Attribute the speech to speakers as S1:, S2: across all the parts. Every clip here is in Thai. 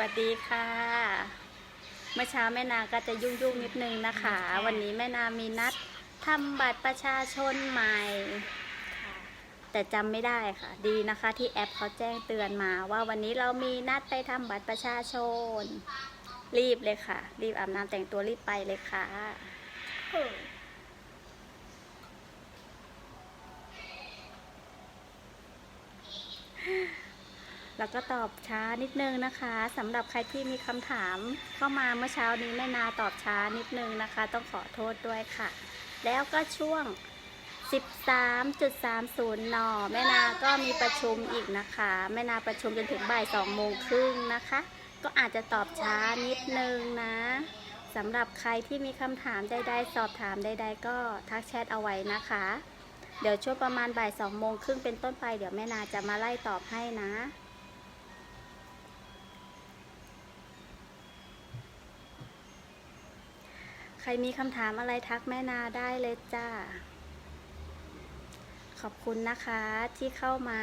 S1: วัสดีค่ะ เมื่อเช้าแม่นาก็จะยุ่งยุ่งๆนิดนึงนะคะ วันนี้แม่นามีนัดทำบัตรประชาชนใหม่ แต่จำไม่ได้ค่ะ ดีนะคะที่แอปเขาแจ้งเตือนมาว่าวันนี้เรามีนัดไปทำบัตรประชาชน รีบเลยค่ะ รีบอาบน้ำแต่งตัวรีบไปเลยค่ะ แล้วก็ตอบช้านิดนึงนะคะสำหรับใครที่มีคำถามเข้ามาเมื่อเช้านี้แม่นาตอบช้านิดนึงนะคะ ต้องขอโทษด้วยค่ะ แล้วก็ช่วง 13.30 น แม่นาก็มีประชุมอีกนะคะ แม่นาประชุมจนถึงบ่าย2โมงครึ่งนะคะ ก็อาจจะตอบช้านิดนึงนะสำหรับใครที่มีคำถามใดๆ สอบถามใดๆ ก็ทักแชทเอาไว้นะคะ เดี๋ยวช่วงประมาณบ่าย2โมงครึ่งเป็นต้นไป เดี๋ยวแม่นาจะมาไล่ตอบให้นะ ใครมีคำถามอะไรทักแม่นาได้เลยจ้า ขอบคุณนะคะที่เข้ามา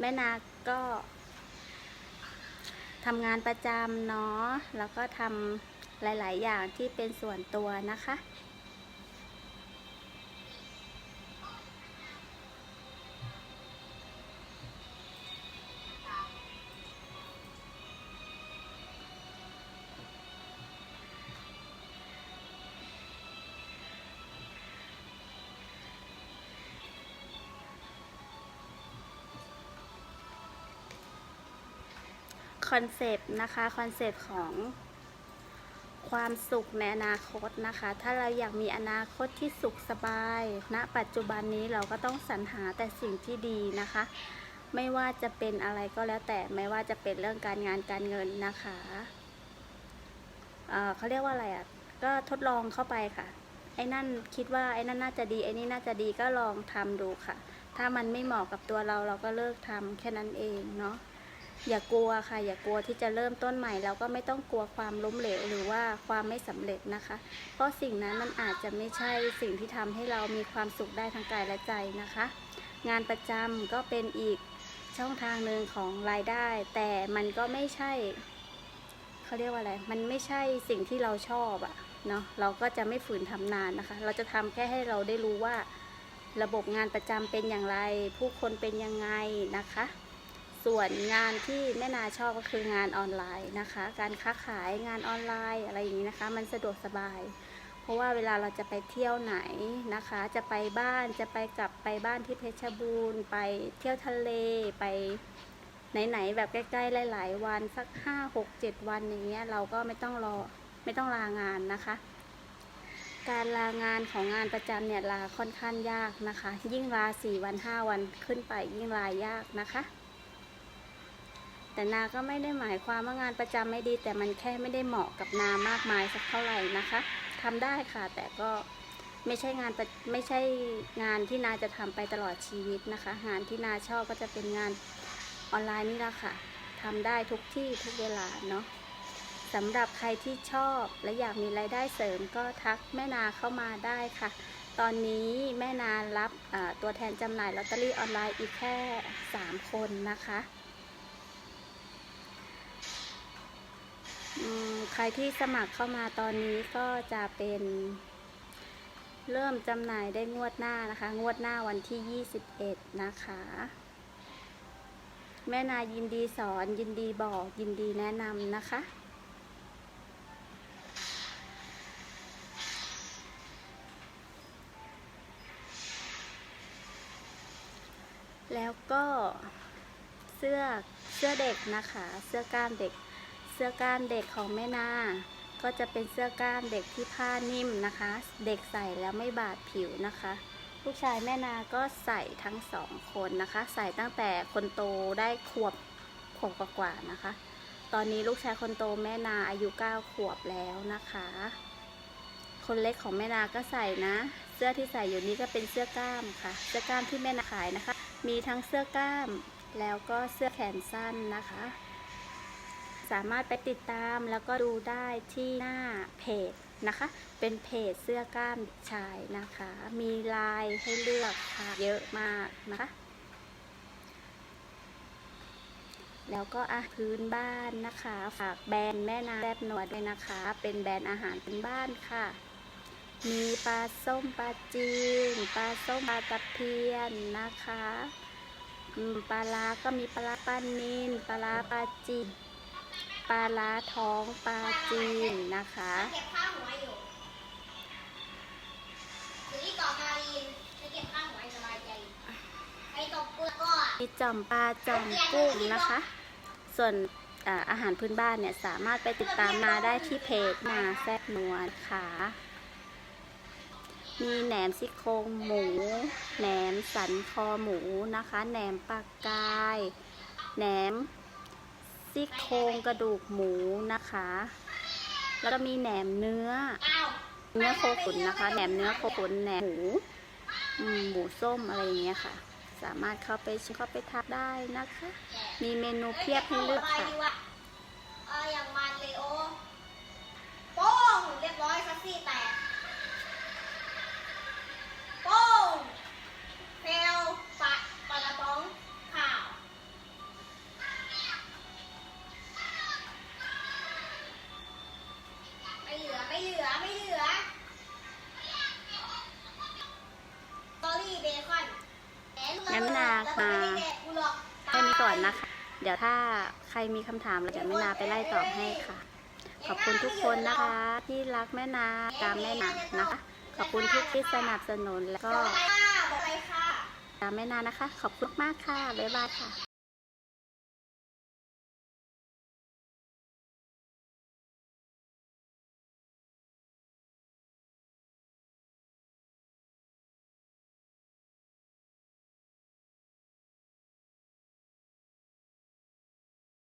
S1: แม่นาก็ทำงานประจำเนาะ แล้วก็ทำหลาย ๆ อย่างที่เป็นส่วนตัวนะคะ คอนเซปต์นะคะคอนเซปต์ของความสุขในอนาคตนะคะ ถ้าเราอยากมีอนาคตที่สุขสบายณนะปัจจุบันนี้เราก็ต้องสรรหาแต่สิ่งที่ดีนะคะ ไม่ว่าจะเป็นอะไรก็แล้วแต่ไม่ว่าจะเป็นเรื่องการงานการเงินนะคะเเขาเรียกว่าอะไรอะก็ทดลองเข้าไปค่ะ ไอ้นั่นคิดว่าไอ้นั่นน่าจะดีไอ้นี่น่าจะดีก็ลองทำดูค่ะ ถ้ามันไม่เหมาะกับตัวเราเราก็เลิกทำแค่นั้นเองเนาะ อย่ากลัวค่ะ อย่ากลัวที่จะเริ่มต้นใหม่แล้วก็ไม่ต้องกลัวความล้มเหลวหรือว่าความไม่สำเร็จนะคะ เพราะสิ่งนั้นมันอาจจะไม่ใช่สิ่งที่ทำให้เรามีความสุขได้ทั้งกายและใจนะคะ งานประจำก็เป็นอีกช่องทางหนึ่งของรายได้ แต่มันก็ไม่ใช่เขาเรียกว่าอะไร มันไม่ใช่สิ่งที่เราชอบอะเนาะเราก็จะไม่ฝืนทำนานนะคะ เราจะทำแค่ให้เราได้รู้ว่า ระบบงานประจำเป็นอย่างไร ผู้คนเป็นยังไงนะคะ ส่วนงานที่แม่นาชอบก็คืองานออนไลน์นะคะ การค้าขายงานออนไลน์อะไรอย่างนี้นะคะ มันสะดวกสบาย เพราะว่าเวลาเราจะไปเที่ยวไหนนะคะ จะไปบ้านจะไปกลับไปบ้านที่เพชรบูรณ์ไปเที่ยวทะเลไปไหนๆแบบใกล้ๆหลาย ๆ วันสักห้าหกเจ็ดวันอย่างเงี้ยเราก็ไม่ต้องรอไม่ต้องลางานนะคะ การลางานของงานประจำเนี่ยลาค่อนข้างยากนะคะ ยิ่งลาสี่วันห้าวันขึ้นไปยิ่งลายากนะคะ แต่นาก็ไม่ได้หมายความว่างานประจำไม่ดี แต่มันแค่ไม่ได้เหมาะกับนามากมายสักเท่าไหร่นะคะทำได้ค่ะ แต่ก็ไม่ใช่งานประไม่ใช่งานที่นาจะทำไปตลอดชีวิตนะคะ งานที่นาชอบก็จะเป็นงานออนไลน์นี่แหละค่ะทำได้ทุกที่ทุกเวลาเนาะสำหรับใครที่ชอบและอยากมีรายได้เสริมก็ทักแม่นาเข้ามาได้ค่ะ ตอนนี้แม่นารับตัวแทนจำหน่ายลอตเตอรี่ออนไลน์อีกแค่ 3 คนนะคะ อืม ใครที่สมัครเข้ามาตอนนี้ก็จะเป็น เริ่มจำหน่ายได้งวดหน้านะคะ งวดหน้าวันที่ 21 นะคะ แม่นายินดีสอนยินดีบอกยินดีแนะนำนะคะแล้วก็เสื้อเสื้อเด็กนะคะ เสื้อกล้ามเด็ก เสื้อกล้ามเด็กของแม่นา ก็จะเป็นเสื้อกล้ามเด็กที่ผ้านิ่มนะคะ เด็กใส่แล้วไม่บาดผิวนะคะ ลูกชายแม่นาก็ใส่ทั้งสองคนนะคะ ใส่ตั้งแต่คนโตได้ขวบขวบกว่าๆนะคะ ตอนนี้ลูกชายคนโตแม่นาอายุ9ขวบแล้วนะคะ คนเล็กของแม่นาก็ใส่นะ เสื้อที่ใส่อยู่นี้ก็เป็นเสื้อกล้ามค่ะ เสื้อกล้ามที่แม่นาขายนะคะ มีทั้งเสื้อกล้ามแล้วก็เสื้อแขนสั้นนะคะ สามารถไปติดตามแล้วก็ดูได้ที่หน้าเพจนะคะ เป็นเพจเสื้อกล้ามชายนะคะ มีลายให้เลือกค่ะเยอะมากนะคะ แล้วก็อาพื้นบ้านนะคะ ฝากแบรนด์แม่นาแซบหนวด้วยนะคะ เป็นแบรนด์อาหารพื้นบ้านค่ะ มีปลาส้มปลาจีนปลาส้มปลาตะเพียนนะคะปลาลาก็มีปลาร้าปลานินปลาร้าปลาจีน ปลาร้าท้องปลาจีนนะคะ
S2: เก็บข้าวหัวอยู่อยู่ที่เกาะมารีนจะเก็บข้าวหัวให้สบายใจใครตกเปลือกก็
S1: มีจอมปลาจอมกุ้งนะคะ ส่วนอ่าอาหารพื้นบ้านเนี่ยสามารถไปติดตามมาได้ที่เพจนาแซบนัวค่ะมีแหนมซี่โครงหมู แหนมสันคอหมูนะคะ แหนมปลากาย แหนม ซี่โครงกระดูกหมูนะคะ แล้วก็มีแหนมเนื้อ เนื้อโคขุนนะคะ แหนมเนื้อโคขุนแหนมหมูหมูส้มอะไรอย่างเงี้ยค่ะ สามารถเข้าไปชิมเข้าไปทานได้นะคะ มีเมนูเพียบให้เลือกค่ะ
S2: อออย่างมันเลยโอโป้งเรียบร้อยซัสซี่แตก ก่อน
S1: นะคะ เดี๋ยวถ้าใครมีคำถามเราจะแม่นาไปไล่ตอบให้ค่ะ ขอบคุณทุกคนนะคะ ที่รักแม่นาตามแม่นานะคะ ขอบคุณทุกที่สนับสนุนแล้วก็ตามแม่นานะคะ ขอบคุณมากค่ะบ๊ายบายค่ะ